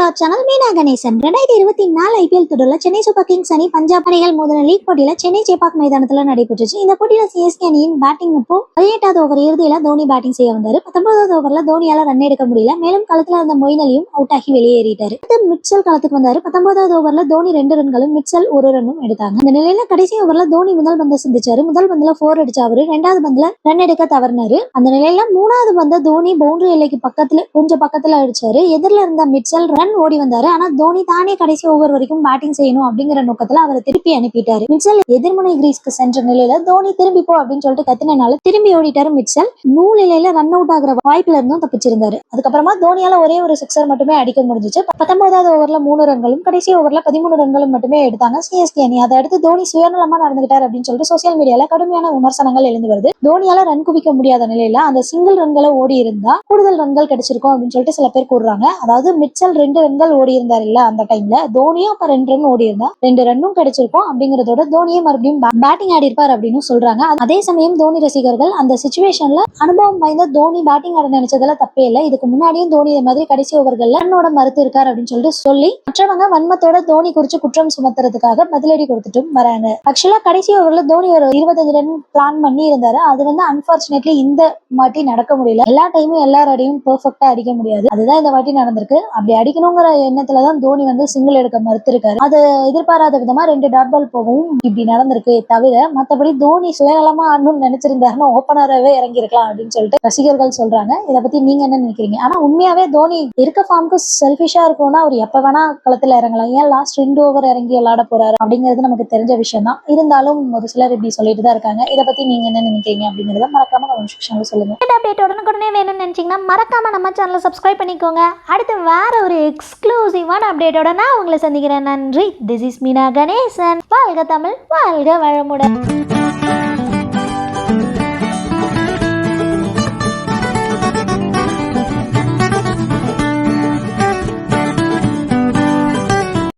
Our channel Meena Ganesan ரெண்டாயிரத்தி இருபத்தி நாலு ஐபிஎல் தொடர்ல சென்னை சூப்பர் கிங்ஸ் அணி பஞ்சாப் அணிகள் மோதின லீக் போட்டியில சென்னை சேப்பாக் மைதானத்துல நடைபெற்றுச்சு. இந்த போட்டியில சிஎஸ்கே அணியின் பேட்டிங் அப்போ பதினெட்டாவது ஓவர் இறுதியில தோனி பேட்டிங் செய்ய வந்தாரு. பத்தொன்பதாவது ஓவர்ல தோனியால ரன் எடுக்க முடியல. மேலும் களத்துல இருந்த மொயின் அலியும் அவுட் ஆகி வெளியேறிட்டாரு. அடுத்து மிட்சல் களத்துக்கு வந்தாரு. பத்தொன்பதாவது ஓவர்ல தோனி ரெண்டு ரன்களும் மிட்சல் ஒரு ரன்னும் எடுத்தாங்க. இந்த நிலையில கடைசி ஓவர்ல தோனி முதல் பந்த சந்திச்சாரு. முதல் பந்துல போர் அடிச்ச அவரு ரெண்டாவது பந்துல ரன் எடுக்க தவறினாரு. அந்த நிலையில மூணாவது பந்த தோனி பவுண்டரி எல்லைக்கு பக்கத்துல கொஞ்சம் பக்கத்துல அடிச்சாரு. எதிரில் இருந்த மிட்சல் ரன் ஓடி வந்தாரு. ஆனா தோனி தானே கடைசி ஓவர் வரைக்கும் பேட்டிங் செய்யணும் அப்படிங்கிற நோக்கத்துல அவரை திருப்பி அனுப்பிட்டாரு. மிச்சல் எதிர்முனை கிரீஸ்க்கு சென்ற நிலையில தோனி திரும்பி போ அப்படின்னு சொல்லிட்டு கத்தினால திரும்பி ஓடிட்டாரு மிச்சல். நூல் ரன் அவுட் ஆகுற வாய்ப்புல இருந்தும் தப்பிச்சிருந்தாரு. அதுக்கப்புறமா தோனியால ஒரே ஒரு சிக்ஸர் மட்டுமே அடிக்க முடிஞ்சிச்சு. பத்தொன்பதாவது ஓவர்ல மூணு ரன்களும் கடைசி ஓவர்ல பதிமூணு ரன்களும் மட்டுமே எடுத்தாங்க சிஎஸ்கே அணி. அதை அடுத்து தோனி சுயநலமா நடந்துகிட்டாரு அப்படின்னு சொல்லிட்டு சோசியல் மீடியால கடுமையான விமர்சனங்கள் எழுந்து வருது. தோனியால ரன் குவிக்க முடியாத நிலையில அந்த சிங்கிள் ரன்களை ஓடி இருந்தா கூடுதல் ரன்கள் கிடைச்சிருக்கும் அப்படின்னு சொல்லிட்டு சில பேர் கூறுறாங்க. அதாவது மிச்சல் ரெண்டு ரன்கள் ஓடி இருந்தார் இல்ல அந்த டைம்ல தோனியும் அப்ப ரெண்டு ரன் ஓடி இருந்தா ரெண்டு ரன்னும் கிடைச்சிருக்கும் அப்படிங்கறதோட தோனியே மறுபடியும் பேட்டிங் ஆடி இருப்பார் அப்படின்னு சொல்றாங்க. அதே சமயம் தோனி ரசிகர்கள் அந்த சுச்சுவேஷன்ல அனுபவம் வாய்ந்த தோனி பேட்டிங் ஆட நினைச்சதுல தப்பே இல்லை. இதுக்கு முன்னாடியும் தோனி இது மாதிரி கடைசி ஓவர்கள்ல ரன்னோட மறுத்து இருக்காரு அப்படின்னு சொல்லிட்டு சொல்லி மற்றவங்க வன்மத்தோட தோனி குறிச்சு குற்றம் சுமத்துறதுக்காக பதிலடி கொடுத்துட்டும் வராங்க. ஆக்சுவலா கடைசி ஓவர்ல தோனி ஒரு இருபத்தஞ்சு ரன் பிளான் பண்ணி இருந்தாரு. அது வந்து அன்பார்ச்சுனேட்லி இந்த வாட்டி நடக்க முடியல. எல்லா டைமும் எல்லாரோடையும் பெர்ஃபெக்டா அடிக்க முடியாது. அதுதான் இந்த வாட்டி நடந்திருக்கு. அப்படி அடிக்கணும் அடிக்கணுங்கிற எண்ணத்துல தான் தோனி வந்து சிங்கிள் எடுக்க மறுத்திருக்காரு. அது எதிர்பாராத விதமா ரெண்டு டாட் பால் போகவும் இப்படி நடந்திருக்கு. தவிர மத்தபடி தோனி சுயநலமா ஆடணும்னு நினைச்சிருந்தாருன்னா ஓப்பனராகவே இறங்கியிருக்கலாம் அப்படின்னு சொல்லிட்டு ரசிகர்கள் சொல்றாங்க. இதை பத்தி நீங்க என்ன நினைக்கிறீங்க? ஆனா உண்மையாவே தோனி இருக்க ஃபார்முக்கு செல்ஃபிஷா இருக்கும்னா அவர் எப்ப வேணா களத்துல இறங்கலாம். ஏன் லாஸ்ட் ரெண்டு ஓவர் இறங்கி விளாட போறாரு அப்படிங்கிறது நமக்கு தெரிஞ்ச விஷயம் தான் இருந்தாலும் ஒரு சிலர் இப்படி சொல்லிட்டு தான் இருக்காங்க. இதை பத்தி நீங்க என்ன நினைக்கிறீங்க அப்படிங்கறத மறக்காம கமெண்ட் செக்ஷன்ல சொல்லுங்க. இந்த அப்டேட் உடனுக்குடனே வேணும்னு நினைச்சீங்கன்னா மறக்காமல் நம்ம சேனலை சப்ஸ்கிரைப் பண்ணிக்கோங்க. அடுத்து வேற ஒரு எக்ஸ்க்ளூசிவான அப்டேட்டோட நான் உங்களை சந்திக்கிறேன். நன்றி. This is Meena Ganesan. வாழ்க தமிழ் வாழ்க வளமுடன்.